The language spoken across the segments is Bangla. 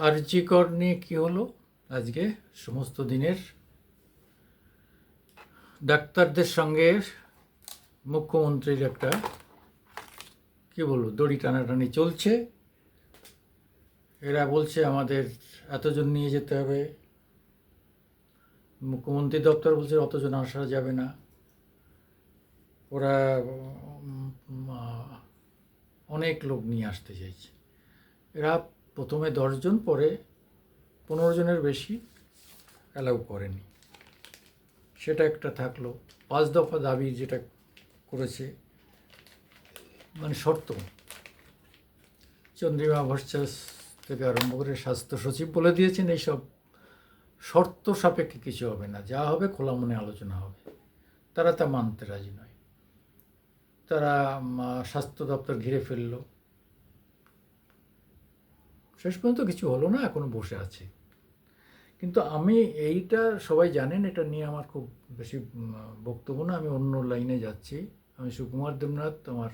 আরজিকর নিয়ে কী হলো? আজকে সমস্ত দিনের ডাক্তারদের সঙ্গে মুখ্যমন্ত্রীর একটা, কি বলব, দড়ি টানাটানি চলছে। এরা বলছে আমাদের এতজন নিয়ে যেতে হবে। মুখ্যমন্ত্রী দপ্তর বলছে অতজন আসা যাবে না। ওরা অনেক লোক নিয়ে আসতে চাইছে। এরা প্রথমে দশজন, পরে পনেরো জনের বেশি অ্যালাউ করেনি। সেটা একটা থাকল। পাঁচ দফা দাবি যেটা করেছে মানে শর্ত। চন্দ্রিমা ভট্টাচার্য থেকে আরম্ভ করে স্বাস্থ্য সচিব বলে দিয়েছেন, এইসব শর্ত সাপেক্ষে কিছু হবে না। যা হবে খোলা মনে আলোচনা হবে। তারা তা মানতে রাজি নয়। তারা স্বাস্থ্য দপ্তর ঘিরে ফেলল। শেষ পর্যন্ত কিছু হলো না, এখনও বসে আছি। কিন্তু আমি এইটা সবাই জানেন, এটা নিয়ে আমার খুব বেশি বক্তব্য না, আমি অন্য লাইনে যাচ্ছি। আমি সুকুমার দেবনাথ, আমার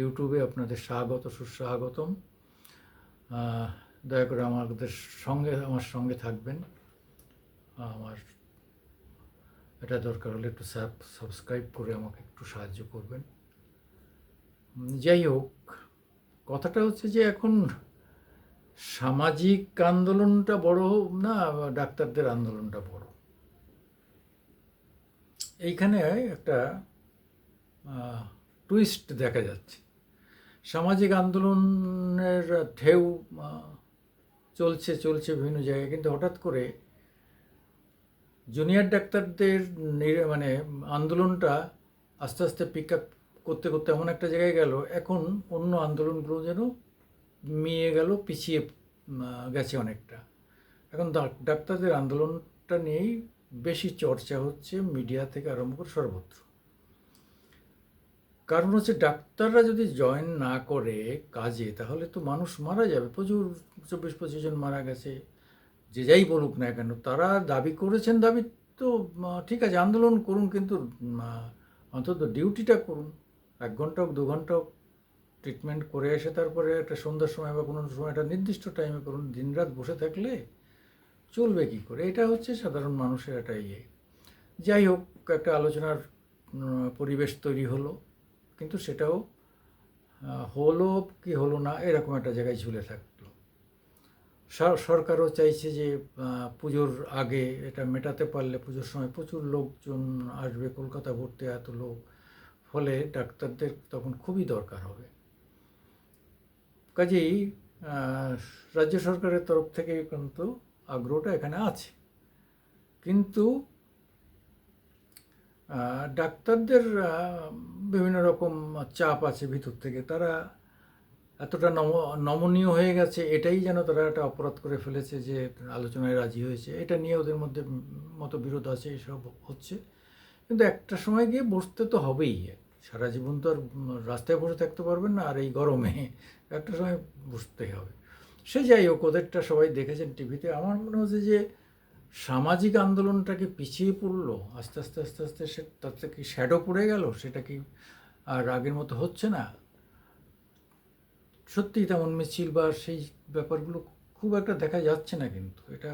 ইউটিউবে আপনাদের স্বাগত, সুস্বাগতম। দয়া করে আমাদের সঙ্গে, আমার সঙ্গে থাকবেন। আমার এটা দরকার হলে একটু সাবস্ক্রাইব করে আমাকে একটু সাহায্য করবেন। যাই হোক, কথাটা হচ্ছে যে এখন সামাজিক আন্দোলনটা বড় না ডাক্তারদের আন্দোলনটা বড় এইখানে একটা টুইস্ট দেখা যাচ্ছে। সামাজিক আন্দোলনের ঢেউ চলছে চলছে বিভিন্ন জায়গায়। কিন্তু হঠাৎ করে জুনিয়র ডাক্তারদের মানে আন্দোলনটা আস্তে আস্তে পিক আপ করতে করতে এমন একটা জায়গায় গেল। এখন অন্য আন্দোলনগুলো যেন মিয়ে গেল, পিছিয়ে গেছে অনেকটা। এখন ডাক- ডাক্তারদের আন্দোলনটা নিয়েই বেশি চর্চা হচ্ছে মিডিয়া থেকে আরম্ভ করে সর্বত্র। কারণ হচ্ছে ডাক্তাররা যদি জয়েন না করে কাজে, তাহলে তো মানুষ মারা যাবে। প্রচুর, চব্বিশ, পঁচিশ জন মারা গেছে। যে যাই বলুক না কেন, তারা দাবি করেছেন, দাবি তো ঠিক আছে, আন্দোলন করুন, কিন্তু অন্তত ডিউটিটা করুন। এক ঘণ্টা হোক, দু ঘণ্টা হোক ট্রিটমেন্ট করে এসে তারপরে একটা সন্ধ্যার সময় বা কোনো সময় একটা নির্দিষ্ট টাইমে করুন, দিনরাত বসে থাকলে চলবে কি করে? এটা হচ্ছে সাধারণ মানুষের একটা ইয়ে। যাই হোক, একটা আলোচনার পরিবেশ তৈরি হলো, কিন্তু সেটাও হলো কি হলো না এরকম একটা জায়গায় ঝুলে থাকল। সর- সরকারও চাইছে যে পুজোর আগে এটা মেটাতে পারলে পুজোর সময় প্রচুর লোকজন আসবে, কলকাতা ভর্তি এত লোক, ফলে ডাক্তারদের তখন খুবই দরকার হবে। কাজেই রাজ্য সরকারের তরফ থেকে কিন্তু আগ্রহটা এখানে আছে। কিন্তু ডাক্তারদের বিভিন্ন রকম চাপ আছে ভিতর থেকে। তারা এতটা নম, নমনীয় হয়ে গেছে, এটাই যেন তারা একটা অপরাধ করে ফেলেছে যে আলোচনায় রাজি হয়েছে। এটা নিয়ে ওদের মধ্যে মতবিরোধ আছে, এসব হচ্ছে। কিন্তু একটা সময় গিয়ে বসতে তো হবেই। সারা জীবন তো আর রাস্তায় বসে থাকতে পারবেন না, আর এই গরমে একটা সময় বসতেই হবে। সে যাই হোক, ওদেরটা সবাই দেখেছেন টিভিতে। আমার মনে হচ্ছে যে সামাজিক আন্দোলনটাকে পিছিয়ে পড়ল? আস্তে আস্তে আস্তে আস্তে সে তার থেকে শ্যাডো পড়ে গেল? সেটা কি আর আগের মতো হচ্ছে না? সত্যিই তেমন মিছিল বা সেই ব্যাপারগুলো খুব একটা দেখা যাচ্ছে না কিন্তু। এটা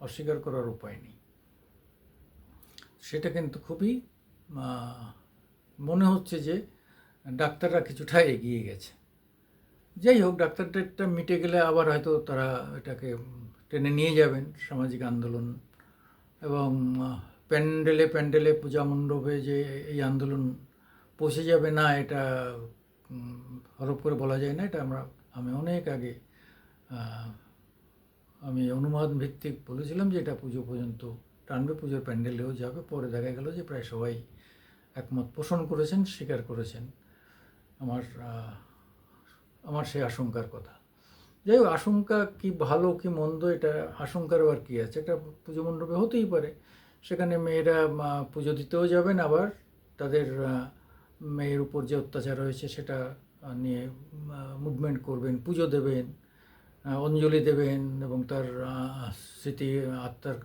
অস্বীকার করার উপায় নেই। সেটা কিন্তু খুবই মনে হচ্ছে যে ডাক্তাররা কিছুটা এগিয়ে গেছে। যাই হোক, ডাক্তারটা মিটে গেলে আবার হয়তো তারা এটাকে টেনে নিয়ে যাবেন সামাজিক আন্দোলন এবং প্যান্ডেলে প্যান্ডেলে পূজা মণ্ডপে যে এই আন্দোলন পৌঁছে যাবে না, এটা হরপ করে বলা যায় না, এটা আমরা, আমি অনেক আগে আমি অনুমান ভিত্তিক বলেছিলাম যে এটা পুজো পর্যন্ত টানবে, পুজোর প্যান্ডেলেও যাবে, পরে দেখা গেল যে প্রায় সবাই একমত পোষণ করেছেন, স্বীকার করেছেন। আমার আমার সেই আশঙ্কার কথা। যাই হোক, আশঙ্কা কি ভালো কি মন্দ, এটা আশঙ্কার আর কি আছে। এটা পুজো মণ্ডপে হতেই পারে। সেখানে মেয়েরা পুজো দিতেও যাবেন আবার। তাদের মেয়ের উপর যে অত্যাচার হয়েছে সেটা নিয়ে মুভমেন্ট করবেন, পুজো দেবেন অঞ্জলি দেবেন এবং তার স্মৃতি, আত্মার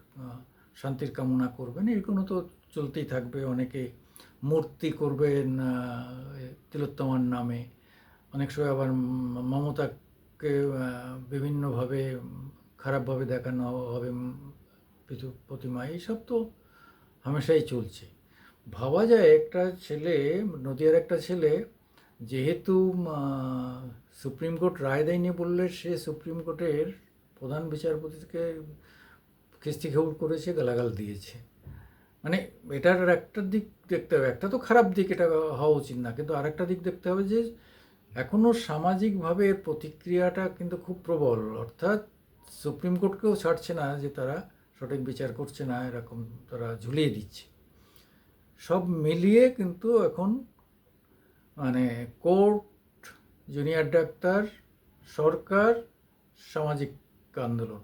শান্তির কামনা করবেন। এগুলো তো চলতেই থাকবে অনেকে। মূর্তি করবেন তিলোত্তমার নামে। অনেক সময় আবার মমতাকে বিভিন্নভাবে, খারাপভাবে দেখানো হবে পিতু প্রতিমা, এইসব তো হামেশাই চলছে। ভাবা যায় একটা ছেলে, নদিয়ার একটা ছেলে, যেহেতু সুপ্রিম কোর্ট রায় দেয়নি বললে সে সুপ্রিম কোর্টের প্রধান বিচারপতিকে কিস্তি খেউর করেছে, গালাগাল দিয়েছে। মানে এটার একটা দিক দেখতে হবে, একটা তো খারাপ দিক এটা হওয়া উচিত না, কিন্তু আরেকটা দিক দেখতে হবে যে এখনও সামাজিকভাবে এর প্রতিক্রিয়াটা কিন্তু খুব প্রবল, অর্থাৎ সুপ্রিম কোর্টকেও ছাড়ছে না যে তারা সঠিক বিচার করছে না, এরকম তারা ঝুলিয়ে দিচ্ছে। সব মিলিয়ে কিন্তু এখন মানে কোর্ট, জুনিয়র ডাক্তার, সরকার, সামাজিক আন্দোলন,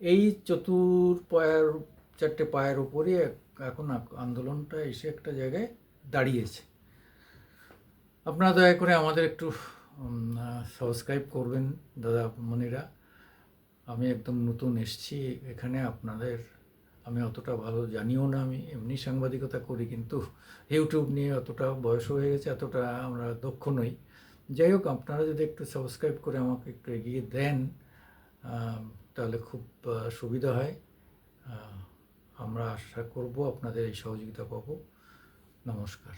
এই চতুর পায়ের চারটে পায়ের উপরই এক- এখন আন্দোলনটা এসে একটা জায়গায় দাঁড়িয়েছে। আপনারা দয়া করে আমাদের একটু সাবস্ক্রাইব করবেন দাদা মনিরা। আমি একদম নতুন এসছি এখানে, আপনাদের আমি অতটা ভালো জানিও না, আমি এমনি সাংবাদিকতা করি, কিন্তু ইউটিউব নিয়ে অতটা বয়স হয়ে গেছে, এতটা আমরা দক্ষ নই। যাই হোক, আপনারা যদি একটু সাবস্ক্রাইব করে আমাকে একটু এগিয়ে দেন তাহলে খুব সুবিধা হয়। আমরা আশা করব আপনাদের এই সহযোগিতা পাবো। নমস্কার।